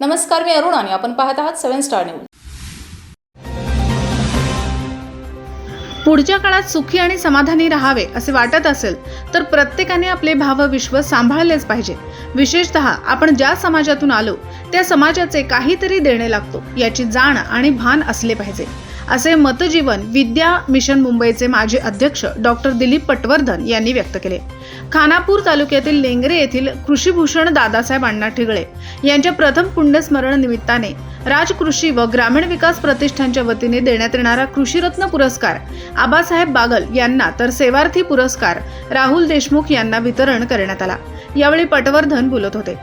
नमस्कार मी अरुण आणि आपण पाहत आहात सेव्हन स्टार न्यूज. पुढच्या काळात सुखी आणि समाधानी राहावे असे वाटत असेल तर प्रत्येकाने आपले भावविश्व सांभाळलेच पाहिजे. विशेषतः आपण ज्या समाजातून आलो त्या समाजाचे काहीतरी देणे लागतो याची जाण आणि भान असले पाहिजे. असे मतजीवन विद्या मिशन मुंबईचे माजी अध्यक्ष डॉक्टर दिलीप पटवर्धन यांनी व्यक्त केले. खानापूर तालुक्यातील लेंगरे येथील कृषीभूषण दादासाहेब अण्णा ठिगळे यांच्या प्रथम पुण्यस्मरण निमित्ताने राजकृषी व ग्रामीण विकास प्रतिष्ठानच्या वतीने देण्यात येणारा कृषीरत्न पुरस्कार आबासाहेब बागल यांना तर सेवार्थी पुरस्कार राहुल देशमुख यांना वितरण करण्यात आला. यावेळी पटवर्धन बोलत होते.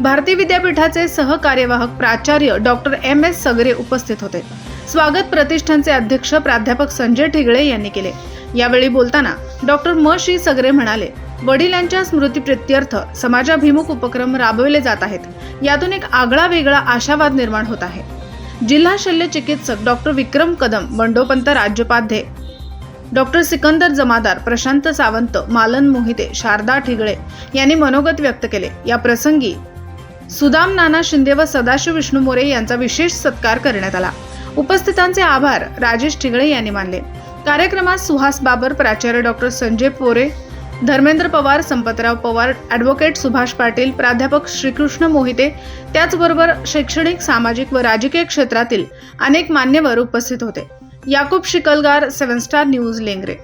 भारती विद्यापीठाचे सहकार्यवाहक प्राचार्य डॉक्टर एम. एस. सगरे उपस्थित होते. स्वागत प्रतिष्ठानचे अध्यक्ष प्राध्यापक संजय ठिगळे यांनी केले. यावेळी बोलताना डॉक्टर म श्री सगरे म्हणाले वडिलांच्या स्मृतीप्रित्यर्थ समाजाभिमुख उपक्रम राबवले जात आहेत. यातून एक आगळा वेगळा आशावाद निर्माण होत आहे. जिल्हा शल्य चिकित्सक डॉक्टर विक्रम कदम बंडोपंत राज्योपाध्ये डॉक्टर सिकंदर जमादार प्रशांत सावंत मालन मोहिते शारदा ठिगळे यांनी मनोगत व्यक्त केले. या प्रसंगी सुदाम नाना शिंदे व सदाशिव विष्णू मोरे यांचा विशेष सत्कार करण्यात आला. उपस्थितांचे आभार. राजेश ठिगळे यांनी मानले. कार्यक्रमात सुहास बाबर प्राचार्य डॉक्टर संजय पोरे धर्मेंद्र पवार संपतराव पवार ॲडव्होकेट सुभाष पाटील प्राध्यापक श्रीकृष्ण मोहिते त्याचबरोबर शैक्षणिक सामाजिक व राजकीय क्षेत्रातील अनेक मान्यवर उपस्थित होते. Yakub Shikalgar seven star news Lengre.